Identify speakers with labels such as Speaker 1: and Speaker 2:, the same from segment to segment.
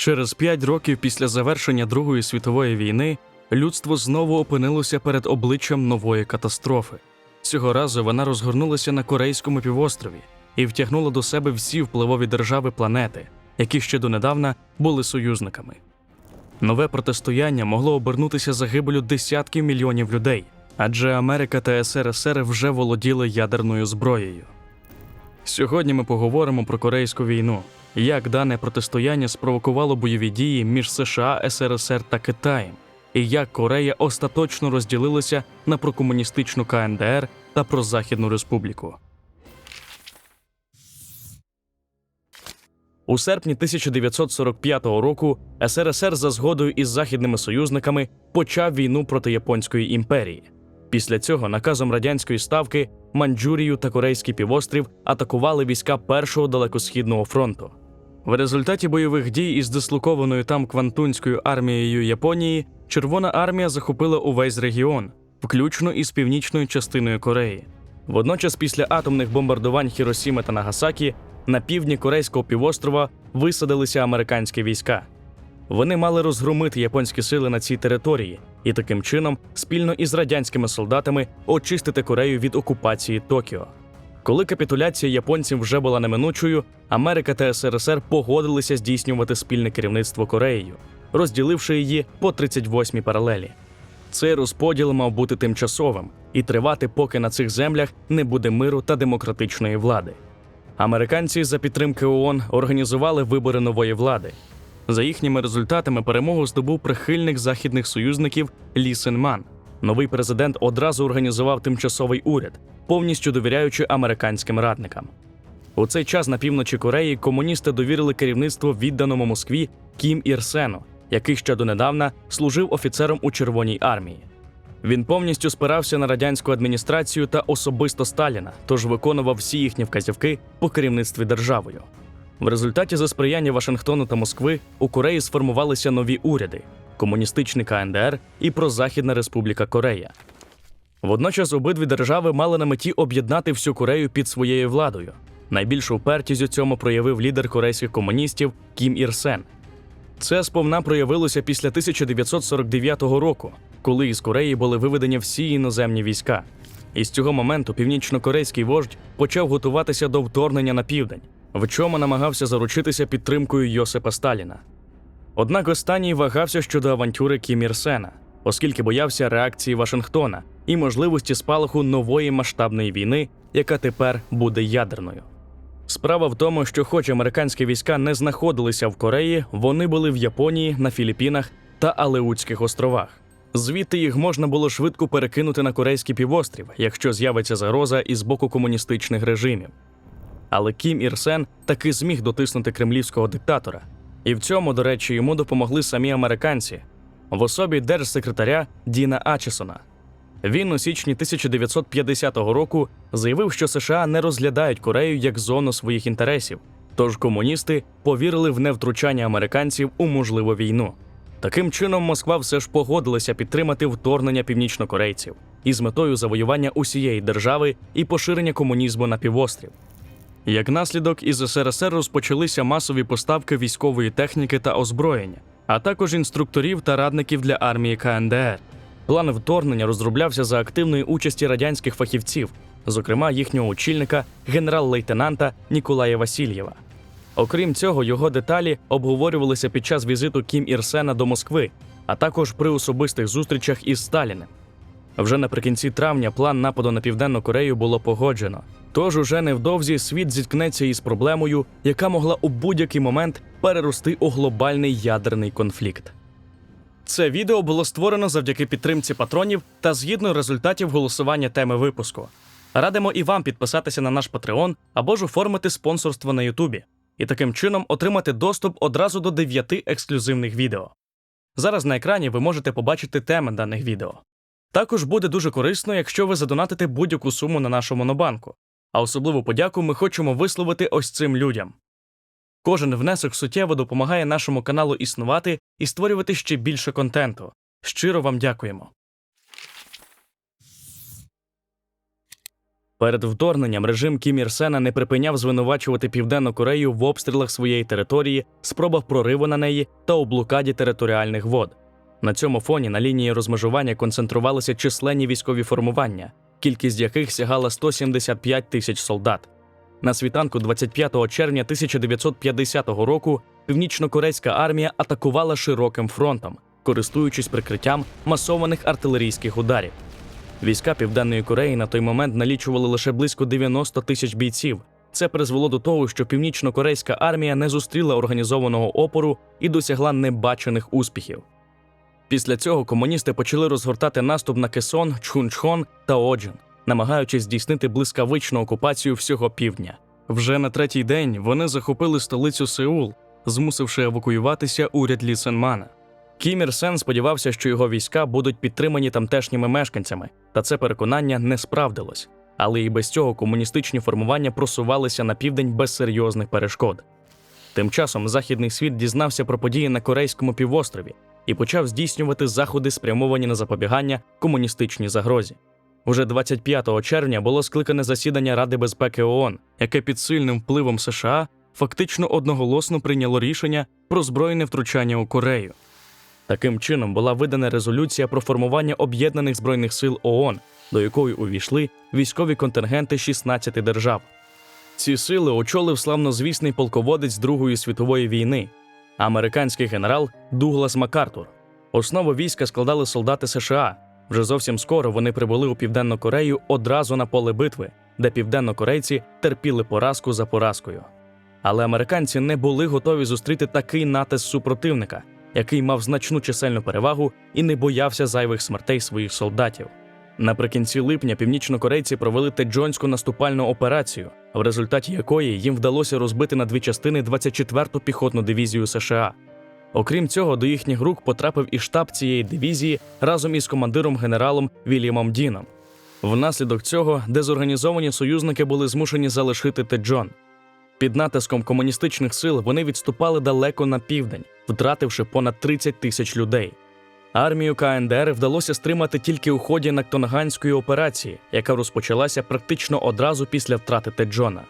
Speaker 1: Через п'ять років після завершення Другої світової війни людство знову опинилося перед обличчям нової катастрофи. Цього разу вона розгорнулася на Корейському півострові і втягнула до себе всі впливові держави планети, які ще донедавна були союзниками. Нове протистояння могло обернутися загибелю десятків мільйонів людей, адже Америка та СРСР вже володіли ядерною зброєю. Сьогодні ми поговоримо про Корейську війну, як дане протистояння спровокувало бойові дії між США, СРСР та Китаєм, і як Корея остаточно розділилася на прокомуністичну КНДР та прозахідну республіку. У серпні 1945 року СРСР за згодою із західними союзниками почав війну проти Японської імперії. Після цього наказом радянської ставки Маньчжурію та Корейський півострів атакували війська Першого далекосхідного фронту. В результаті бойових дій із дислокованою там Квантунською армією Японії Червона армія захопила увесь регіон, включно із північною частиною Кореї. Водночас, після атомних бомбардувань Хіросіми та Нагасакі, на півдні Корейського півострова висадилися американські війська. Вони мали розгромити японські сили на цій території і таким чином, спільно із радянськими солдатами, очистити Корею від окупації Токіо. Коли капітуляція японців вже була неминучою, Америка та СРСР погодилися здійснювати спільне керівництво Кореєю, розділивши її по 38-й паралелі. Цей розподіл мав бути тимчасовим і тривати, поки на цих землях не буде миру та демократичної влади. Американці за підтримки ООН організували вибори нової влади. За їхніми результатами перемогу здобув прихильник західних союзників Лі Сен-ман. Новий президент одразу організував тимчасовий уряд, повністю довіряючи американським радникам. У цей час на півночі Кореї комуністи довірили керівництво відданому Москві Кім Ір Сену, який ще донедавна служив офіцером у Червоній армії. Він повністю спирався на радянську адміністрацію та особисто Сталіна, тож виконував всі їхні вказівки по керівництві державою. В результаті за сприяння Вашингтону та Москви у Кореї сформувалися нові уряди комуністичний КНДР і Прозахідна Республіка Корея. Водночас обидві держави мали на меті об'єднати всю Корею під своєю владою. Найбільшу впертість у цьому проявив лідер корейських комуністів Кім Ір Сен. Це сповна проявилося після 1949 року, коли із Кореї були виведені всі іноземні війська. І з цього моменту північно-корейський вождь почав готуватися до вторгнення на південь, в чому намагався заручитися підтримкою Йосипа Сталіна. Однак останній вагався щодо авантюри Кім Ір Сена, оскільки боявся реакції Вашингтона і можливості спалаху нової масштабної війни, яка тепер буде ядерною. Справа в тому, що, хоч американські війська не знаходилися в Кореї, вони були в Японії, на Філіппінах та Алеутських островах. Звідти їх можна було швидко перекинути на Корейський півострів, якщо з'явиться загроза із боку комуністичних режимів. Але Кім Ір Сен таки зміг дотиснути кремлівського диктатора. І в цьому, до речі, йому допомогли самі американці в особі держсекретаря Діна Ачесона. Він у січні 1950 року заявив, що США не розглядають Корею як зону своїх інтересів, тож комуністи повірили в невтручання американців у можливу війну. Таким чином, Москва все ж погодилася підтримати вторгнення північнокорейців із метою завоювання усієї держави і поширення комунізму на півострів. Як наслідок, із СРСР розпочалися масові поставки військової техніки та озброєння, а також інструкторів та радників для армії КНДР. План вторгнення розроблявся за активної участі радянських фахівців, зокрема їхнього очільника, генерал-лейтенанта Ніколая Васильєва. Окрім цього, його деталі обговорювалися під час візиту Кім Ірсена до Москви, а також при особистих зустрічах із Сталіним. Вже наприкінці травня план нападу на Південну Корею було погоджено. Тож уже невдовзі світ зіткнеться із проблемою, яка могла у будь-який момент перерости у глобальний ядерний конфлікт. Це відео було створено завдяки підтримці патронів та згідно результатів голосування теми випуску. Радимо і вам підписатися на наш Patreon або ж оформити спонсорство на Ютубі і таким чином отримати доступ одразу до 9 ексклюзивних відео. Зараз на екрані ви можете побачити теми даних відео. Також буде дуже корисно, якщо ви задонатите будь-яку суму на нашу монобанку. А особливу подяку ми хочемо висловити ось цим людям. Кожен внесок суттєво допомагає нашому каналу існувати і створювати ще більше контенту. Щиро вам дякуємо. Перед вторгненням режим Кім Ір Сена не припиняв звинувачувати Південну Корею в обстрілах своєї території, спробах прориву на неї та у блокаді територіальних вод. На цьому фоні на лінії розмежування концентрувалися численні військові формування, кількість яких сягала 175 тисяч солдат. На світанку 25 червня 1950 року північно-корейська армія атакувала широким фронтом, користуючись прикриттям масованих артилерійських ударів. Війська Південної Кореї на той момент налічували лише близько 90 тисяч бійців. Це призвело до того, що північно-корейська армія не зустріла організованого опору і досягла небачених успіхів. Після цього комуністи почали розгортати наступ на Кесон, Чхунчхон та Оджин, намагаючись здійснити блискавичну окупацію всього півдня. Вже на третій день вони захопили столицю Сеул, змусивши евакуюватися уряд Лі Сенмана. Кім Ір Сен сподівався, що його війська будуть підтримані тамтешніми мешканцями, та це переконання не справдилось. Але і без цього комуністичні формування просувалися на південь без серйозних перешкод. Тим часом західний світ дізнався про події на Корейському півострові і почав здійснювати заходи, спрямовані на запобігання комуністичній загрозі. Уже 25 червня було скликане засідання Ради безпеки ООН, яке під сильним впливом США фактично одноголосно прийняло рішення про збройне втручання у Корею. Таким чином була видана резолюція про формування об'єднаних збройних сил ООН, до якої увійшли військові контингенти 16 держав. Ці сили очолив славнозвісний полководець Другої світової війни, американський генерал Дуглас Макартур. Основу війська складали солдати США. Вже зовсім скоро вони прибули у Південну Корею одразу на поле битви, де південнокорейці терпіли поразку за поразкою. Але американці не були готові зустріти такий натиск супротивника, який мав значну чисельну перевагу і не боявся зайвих смертей своїх солдатів. Наприкінці липня північнокорейці провели Теджонську наступальну операцію, в результаті якої їм вдалося розбити на дві частини 24-ту піхотну дивізію США. Окрім цього, до їхніх рук потрапив і штаб цієї дивізії разом із командиром генералом Вільямом Діном. Внаслідок цього дезорганізовані союзники були змушені залишити Теджон. Під натиском комуністичних сил вони відступали далеко на південь, втративши понад 30 тисяч людей. Армію КНДР вдалося стримати тільки у ході Нактонганської операції, яка розпочалася практично одразу після втрати Теджона.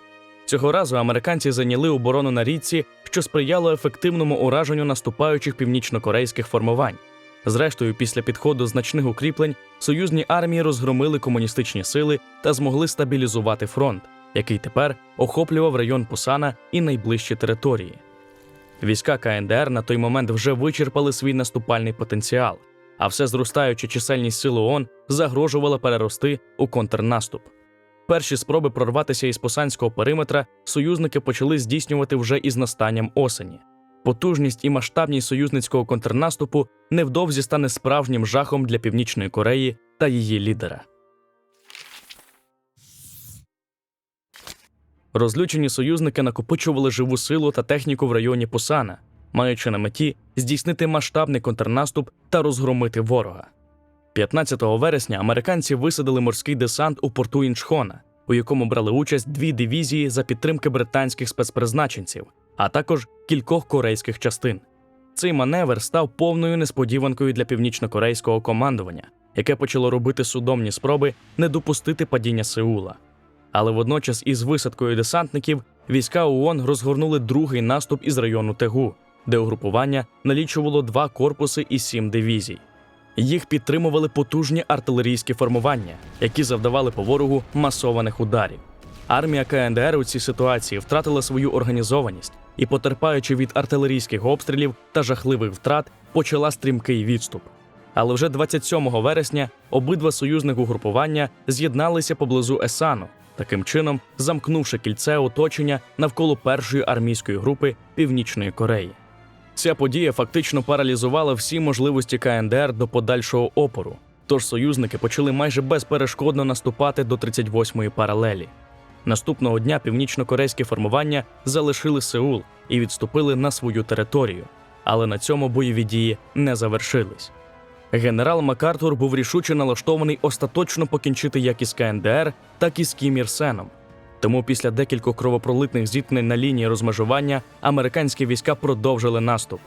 Speaker 1: Цього разу американці зайняли оборону на річці, що сприяло ефективному ураженню наступаючих північнокорейських формувань. Зрештою, після підходу значних укріплень, союзні армії розгромили комуністичні сили та змогли стабілізувати фронт, який тепер охоплював район Пусана і найближчі території. Війська КНДР на той момент вже вичерпали свій наступальний потенціал, а все зростаюча чисельність сил ООН загрожувала перерости у контрнаступ. Перші спроби прорватися із посанського периметра союзники почали здійснювати вже із настанням осені. Потужність і масштабність союзницького контрнаступу невдовзі стане справжнім жахом для Північної Кореї та її лідера. Розлючені союзники накопичували живу силу та техніку в районі Пусана, маючи на меті здійснити масштабний контрнаступ та розгромити ворога. 15 вересня американці висадили морський десант у порту Інчхона, у якому брали участь дві дивізії за підтримки британських спецпризначенців, а також кількох корейських частин. Цей маневр став повною несподіванкою для північнокорейського командування, яке почало робити судомні спроби не допустити падіння Сеула. Але водночас із висадкою десантників війська ООН розгорнули другий наступ із району Тегу, де угрупування налічувало два корпуси і сім дивізій. Їх підтримували потужні артилерійські формування, які завдавали по ворогу масованих ударів. Армія КНДР у цій ситуації втратила свою організованість і, потерпаючи від артилерійських обстрілів та жахливих втрат, почала стрімкий відступ. Але вже 27 вересня обидва союзних угрупування з'єдналися поблизу Есану, таким чином замкнувши кільце оточення навколо першої армійської групи Північної Кореї. Ця подія фактично паралізувала всі можливості КНДР до подальшого опору. Тож союзники почали майже безперешкодно наступати до 38-ї паралелі. Наступного дня північно-корейські формування залишили Сеул і відступили на свою територію. Але на цьому бойові дії не завершились. Генерал Макартур був рішуче налаштований остаточно покінчити як із КНДР, так і з Кім Ір Сеном. Тому після декількох кровопролитних зіткнень на лінії розмежування американські війська продовжили наступ.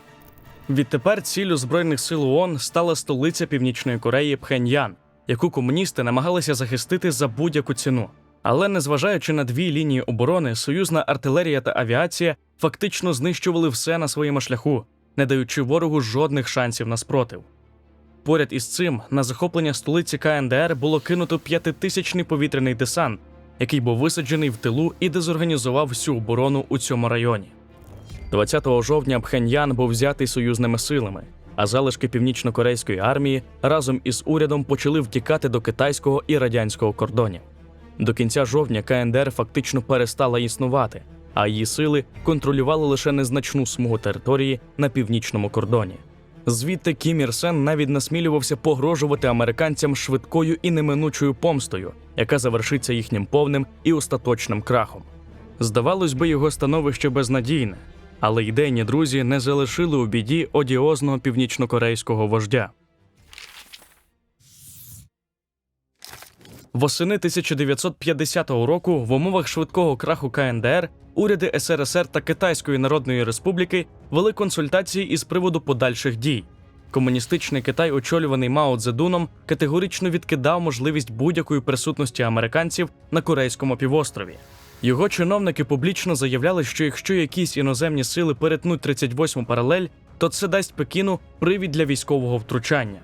Speaker 1: Відтепер ціллю збройних сил ООН стала столиця Північної Кореї Пхеньян, яку комуністи намагалися захистити за будь-яку ціну. Але незважаючи на дві лінії оборони, союзна артилерія та авіація фактично знищували все на своєму шляху, не даючи ворогу жодних шансів на спротив. Поряд із цим на захоплення столиці КНДР було кинуто п'ятитисячний повітряний десант, який був висаджений в тилу і дезорганізував всю оборону у цьому районі. 20 жовтня Пхеньян був взятий союзними силами, а залишки північно-корейської армії разом із урядом почали втікати до китайського і радянського кордонів. До кінця жовтня КНДР фактично перестала існувати, а її сили контролювали лише незначну смугу території на північному кордоні. Звідти Кім Ір Сен навіть насмілювався погрожувати американцям швидкою і неминучою помстою, яка завершиться їхнім повним і остаточним крахом. Здавалось би, його становище безнадійне, але ідейні друзі не залишили у біді одіозного північнокорейського вождя. Восени 1950 року в умовах швидкого краху КНДР уряди СРСР та Китайської Народної Республіки вели консультації із приводу подальших дій. Комуністичний Китай, очолюваний Мао Цзедуном, категорично відкидав можливість будь-якої присутності американців на Корейському півострові. Його чиновники публічно заявляли, що якщо якісь іноземні сили перетнуть 38-му паралель, то це дасть Пекіну привід для військового втручання.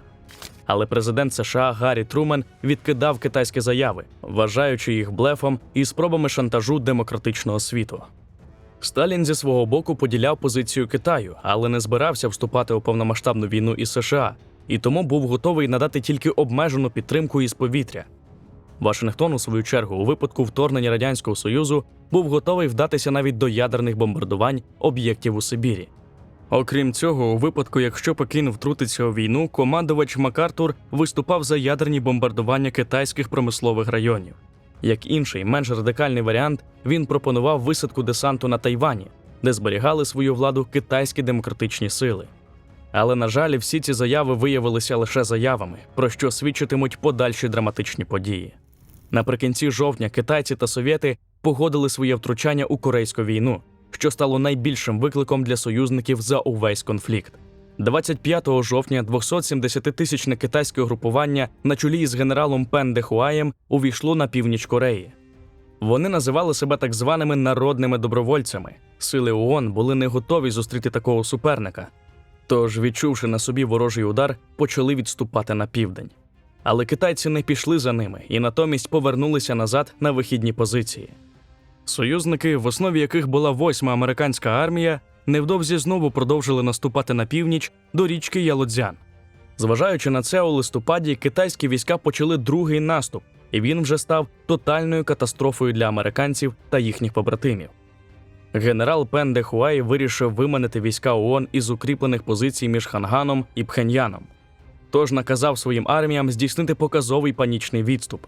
Speaker 1: Але президент США Гаррі Трумен відкидав китайські заяви, вважаючи їх блефом і спробами шантажу демократичного світу. Сталін зі свого боку поділяв позицію Китаю, але не збирався вступати у повномасштабну війну із США, і тому був готовий надати тільки обмежену підтримку із повітря. Вашингтон, у свою чергу, у випадку вторгнення радянського союзу, був готовий вдатися навіть до ядерних бомбардувань об'єктів у Сибірі. Окрім цього, у випадку, якщо Пекін втрутиться у війну, командувач Макартур виступав за ядерні бомбардування китайських промислових районів. Як інший, менш радикальний варіант, він пропонував висадку десанту на Тайвані, де зберігали свою владу китайські демократичні сили. Але, на жаль, всі ці заяви виявилися лише заявами, про що свідчитимуть подальші драматичні події. Наприкінці жовтня китайці та совєти погодили своє втручання у корейську війну, що стало найбільшим викликом для союзників за увесь конфлікт. 25 жовтня 270-тисячне китайське групування на чолі з генералом Пен Дехуаєм увійшло на північ Кореї. Вони називали себе так званими народними добровольцями. Сили ООН були не готові зустріти такого суперника. Тож, відчувши на собі ворожий удар, почали відступати на південь. Але китайці не пішли за ними і натомість повернулися назад на вихідні позиції. Союзники, в основі яких була восьма американська армія, невдовзі знову продовжили наступати на північ до річки Ялодзян. Зважаючи на це, у листопаді китайські війська почали другий наступ, і він вже став тотальною катастрофою для американців та їхніх побратимів. Генерал Пен де Хуай вирішив виманити війська ООН із укріплених позицій між Ханганом і Пхеньяном. Тож наказав своїм арміям здійснити показовий панічний відступ.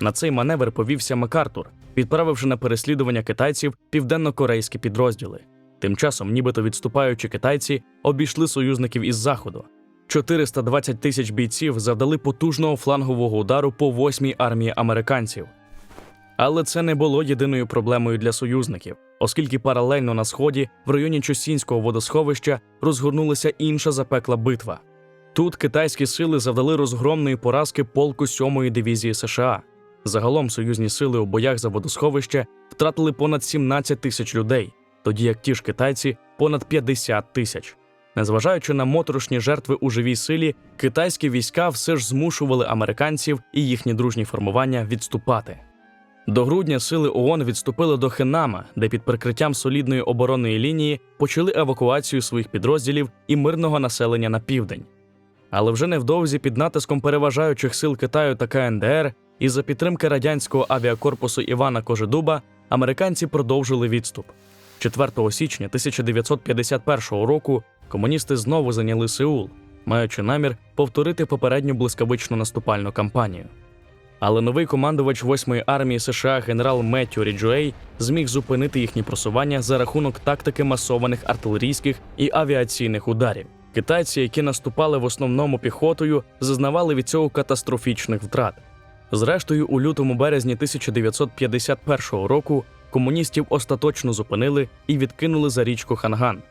Speaker 1: На цей маневр повівся Макартур, відправивши на переслідування китайців південно-корейські підрозділи. Тим часом, нібито відступаючи китайці, обійшли союзників із заходу. 420 тисяч бійців завдали потужного флангового удару по восьмій армії американців. Але це не було єдиною проблемою для союзників, оскільки паралельно на сході, в районі Чосінського водосховища, розгорнулася інша запекла битва. Тут китайські сили завдали розгромної поразки полку 7-ї дивізії США. Загалом союзні сили у боях за водосховище втратили понад 17 тисяч людей, тоді як ті ж китайці понад 50 тисяч. Незважаючи на моторошні жертви у живій силі, китайські війська все ж змушували американців і їхні дружні формування відступати. До грудня сили ООН відступили до Хенама, де під прикриттям солідної оборонної лінії почали евакуацію своїх підрозділів і мирного населення на південь. Але вже невдовзі під натиском переважаючих сил Китаю та КНДР і за підтримки радянського авіакорпусу Івана Кожедуба американці продовжили відступ. 4 січня 1951 року комуністи знову зайняли Сеул, маючи намір повторити попередню блискавичну наступальну кампанію. Але новий командувач 8-ї армії США генерал Меттю Ріджуей зміг зупинити їхні просування за рахунок тактики масованих артилерійських і авіаційних ударів. Китайці, які наступали в основному піхотою, зазнавали від цього катастрофічних втрат. Зрештою, у лютому березні 1951 року комуністів остаточно зупинили і відкинули за річку Ханган.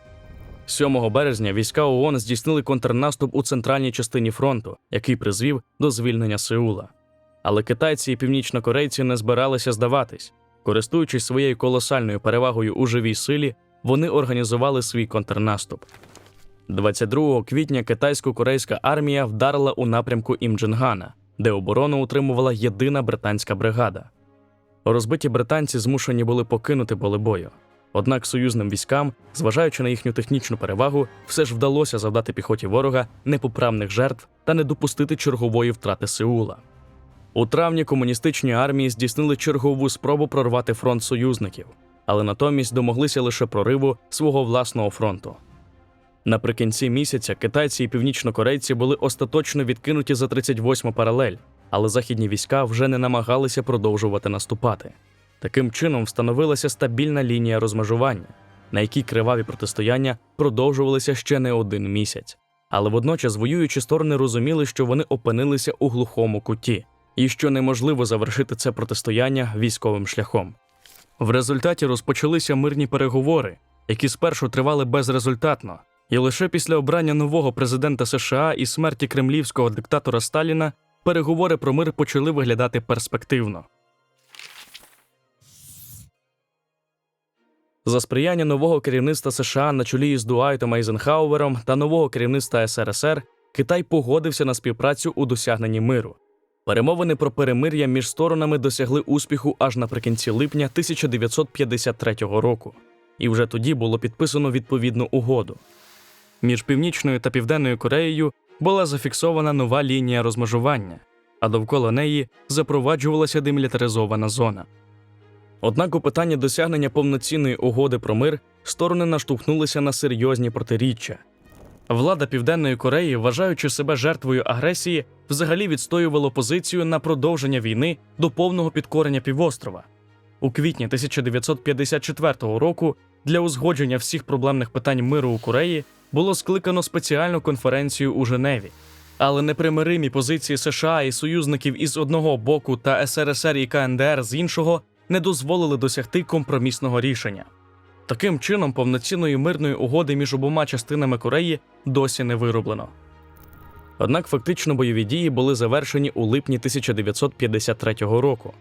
Speaker 1: 7 березня війська ООН здійснили контрнаступ у центральній частині фронту, який призвів до звільнення Сеула. Але китайці і північнокорейці не збиралися здаватись. Користуючись своєю колосальною перевагою у живій силі, вони організували свій контрнаступ. 22 квітня китайсько-корейська армія вдарила у напрямку Імджингана, де оборону утримувала єдина британська бригада. Розбиті британці змушені були покинути поле бою. Однак союзним військам, зважаючи на їхню технічну перевагу, все ж вдалося завдати піхоті ворога непоправних жертв та не допустити чергової втрати Сеула. У травні комуністичні армії здійснили чергову спробу прорвати фронт союзників, але натомість домоглися лише прориву свого власного фронту. Наприкінці місяця китайці і північнокорейці були остаточно відкинуті за 38 паралель, але західні війська вже не намагалися продовжувати наступати. Таким чином встановилася стабільна лінія розмежування, на якій криваві протистояння продовжувалися ще не один місяць. Але водночас воюючі сторони розуміли, що вони опинилися у глухому куті, і що неможливо завершити це протистояння військовим шляхом. В результаті розпочалися мирні переговори, які спершу тривали безрезультатно, і лише після обрання нового президента США і смерті кремлівського диктатора Сталіна переговори про мир почали виглядати перспективно. За сприяння нового керівництва США на чолі із Дуайтом Айзенхауером та нового керівництва СРСР Китай погодився на співпрацю у досягненні миру. Перемовини про перемир'я між сторонами досягли успіху аж наприкінці липня 1953 року, і вже тоді було підписано відповідну угоду. Між Північною та Південною Кореєю була зафіксована нова лінія розмежування, а довкола неї запроваджувалася демілітаризована зона. Однак у питанні досягнення повноцінної угоди про мир сторони наштовхнулися на серйозні протиріччя. Влада Південної Кореї, вважаючи себе жертвою агресії, взагалі відстоювала позицію на продовження війни до повного підкорення півострова. У квітні 1954 року для узгодження всіх проблемних питань миру у Кореї було скликано спеціальну конференцію у Женеві. Але непримиримі позиції США і союзників із одного боку та СРСР і КНДР з іншого не дозволили досягти компромісного рішення. Таким чином, повноцінної мирної угоди між обома частинами Кореї досі не вироблено. Однак фактично бойові дії були завершені у липні 1953 року.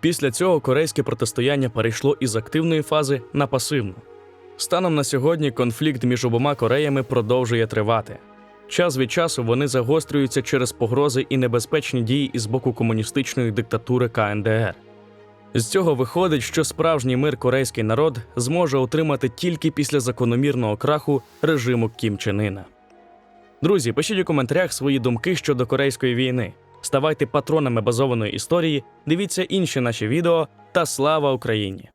Speaker 1: Після цього корейське протистояння перейшло із активної фази на пасивну. Станом на сьогодні конфлікт між обома Кореями продовжує тривати. Час від часу вони загострюються через погрози і небезпечні дії із боку комуністичної диктатури КНДР. З цього виходить, що справжній мир корейський народ зможе отримати тільки після закономірного краху режиму Кім Чен Іна. Друзі, пишіть у коментарях свої думки щодо корейської війни. Ставайте патронами базованої історії, дивіться інші наші відео та слава Україні!